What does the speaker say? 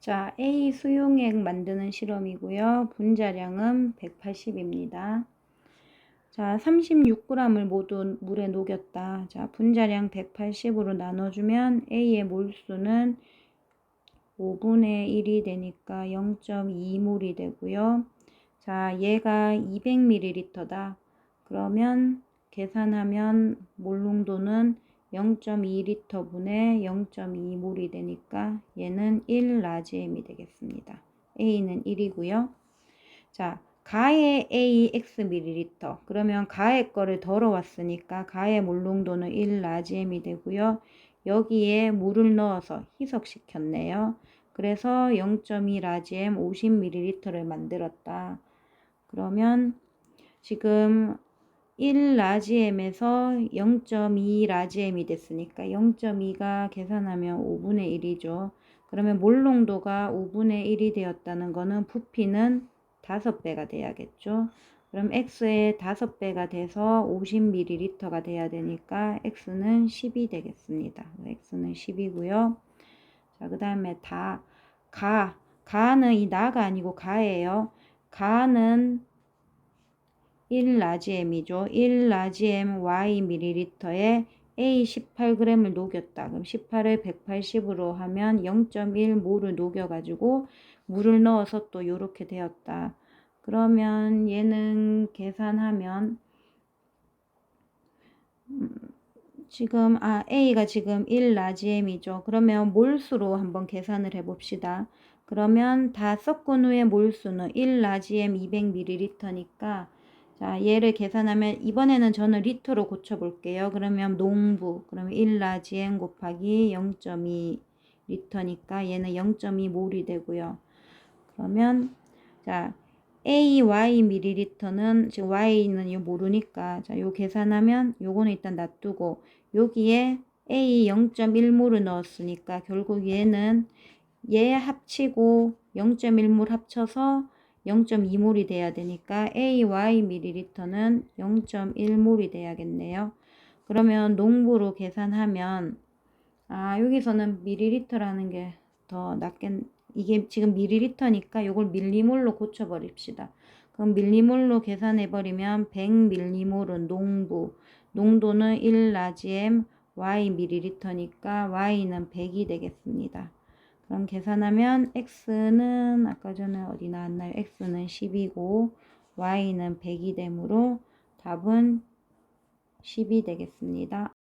자, A 수용액 만드는 실험이고요. 분자량은 180입니다. 자, 36g을 모두 물에 녹였다. 자, 분자량 180으로 나눠주면 A의 몰수는 5분의 1이 되니까 0.2몰이 되고요. 자, 얘가 200ml다. 그러면 계산하면 몰농도는 0.2L 분의 0.2몰이 되니까 얘는 1 라지엠이 되겠습니다. A는 1이고요. 자, 가의 A X ml. 그러면 가의 거를 덜어왔으니까 가의 몰 농도는 1 라지엠이 되고요. 여기에 물을 넣어서 희석시켰네요. 그래서 0.2 라지엠 50ml를 만들었다. 그러면 지금 1 라지엠에서 0.2 라지엠이 됐으니까 0.2가 계산하면 5분의 1이죠. 그러면 몰 농도가 5분의 1이 되었다는 거는 부피는 5배가 돼야겠죠. 그럼 X의 5배가 돼서 50ml가 돼야 되니까 X는 10이 되겠습니다. X는 10이고요. 자, 그 다음에 다, 가. 가는 이 나가 아니고 가예요. 가는 1 라지엠이죠. 1 라지엠 Y ml에 A 18g을 녹였다. 그럼 18을 180으로 하면 0.1 몰을 녹여가지고 물을 넣어서 또 이렇게 되었다. 그러면 얘는 계산하면 음, 지금 아 A가 지금 1 라지엠이죠. 그러면 몰수로 한번 계산을 해봅시다. 그러면 다 섞은 후에 몰수는 1 라지엠 200ml니까 자, 얘를 계산하면 이번에는 저는 리터로 고쳐볼게요. 그러면 농부, 그러면 1라지엔 곱하기 0.2 리터니까 얘는 0.2 몰이 되고요. 그러면 자, AY 밀리리터는 지금 Y는 요 모르니까 자, 요 계산하면 요거는 일단 놔두고 여기에 A 0.1몰을 넣었으니까 결국 얘는 얘 합치고 0.1몰 합쳐서 0.2몰이 돼야 되니까 AY ml는 0.1몰이 돼야겠네요. 그러면 농부로 계산하면 아 여기서는 ml라는 게 더 낫겠 이게 지금 ml니까 이걸 밀리몰로 고쳐버립시다. 그럼 밀리몰로 계산해버리면 100ml은 농부 농도는 1 라지엠 y ml니까 y는 100이 되겠습니다. 그럼 계산하면 x는 아까 전에 어디 나왔나요? x는 10이고 y는 100이 되므로 답은 10이 되겠습니다.